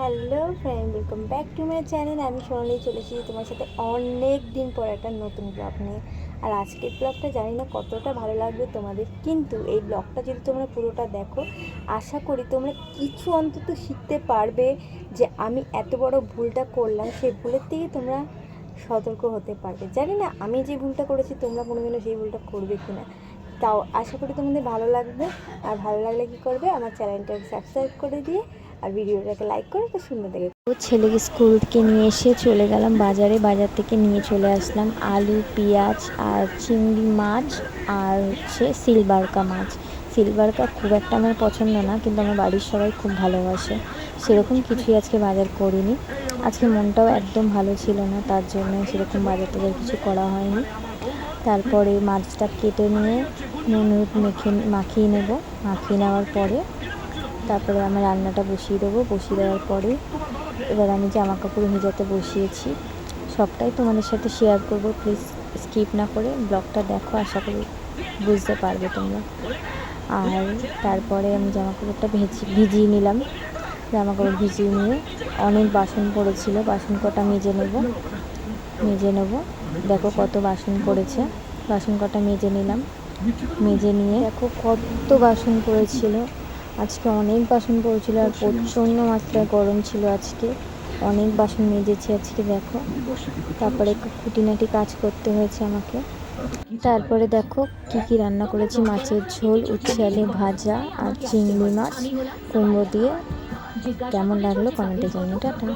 Hello friend welcome back to my channel আমি সোনালি চলে এসেছি তোমার সাথে অনেক দিন পর একটা নতুন ব্লগ নিয়ে। আর আজকের ব্লগটা জানি না কতটা ভালো লাগবে তোমাদের, কিন্তু এই ব্লগটা যদি তোমরা পুরোটা দেখো, আশা করি তোমরা কিছু অন্তত শিখতে পারবে যে আমি এত বড় ভুলটা করলাম, সেই ভুলের থেকে তোমরা সতর্ক হতে পারবে। জানি না আমি যে ভুলটা করেছি, তোমরা কোনোদিনও সেই ভুলটা করবে কি না তাও আশা করি তোমাদের ভালো লাগবে। আর ভালো লাগলে কী করবে? আমার চ্যানেলটাকে সাবস্ক্রাইব করে দিয়ে আর ভিডিওটাকে লাইক করে তো সুন্দর দেখে ছেলেকে স্কুল থেকে নিয়ে এসে চলে গেলাম বাজারে। বাজার থেকে নিয়ে চলে আসলাম আলু, পেঁয়াজ আর চিংড়ি মাছ আর হচ্ছে সিলভারকা মাছ। সিলভারকা খুব একটা আমার পছন্দ না, কিন্তু আমার বাড়ির সবাই খুব ভালোবাসে। সেরকম কিছুই আজকে বাজার করিনি। আজকে মনটাও একদম ভালো ছিল না, তার জন্য সেরকম বাজার টাজার কিছু করা হয়নি। তারপরে মাছটা কেটে নিয়ে নুন মেখে মাখিয়ে নেব। মাখিয়ে নেওয়ার পরে তারপরে আমি রান্নাটা বসিয়ে দেবো। বসিয়ে দেওয়ার পরে এবার আমি জামা কাপড় ভেজাতে বসিয়েছি। সবটাই তোমাদের সাথে শেয়ার করব। প্লিজ স্কিপ না করে ব্লগটা দেখো, আশা করি বুঝতে পারবে তোমরা। আর তারপরে আমি জামা কাপড়টা ভেজি, ভিজিয়ে নিলাম। জামা কাপড় ভিজিয়ে নিয়ে অনেক বাসন পড়েছিল, বাসন কটা মেজে নেব। মেজে নেব। দেখো কত বাসন পড়েছে। বাসন কটা মেজে নিলাম। মেজে নিয়ে দেখো কত বাসন পড়েছিল। আজকে অনেক বাসন পড়েছিল আর প্রচণ্ড মাত্রায় গরম ছিল আজকে। অনেক বাসন মেজেছি আজকে দেখো। তারপরে খুঁটিনাটি কাজ করতে হয়েছে আমাকে। তারপরে দেখো কি কি রান্না করেছি। মাছের ঝোল উচ্ছে আলু ভাজা আর চিংড়ি মাছ। কুমড়ো দিয়ে। কেমন লাগল কমেন্টে জানিয়ে টাটা।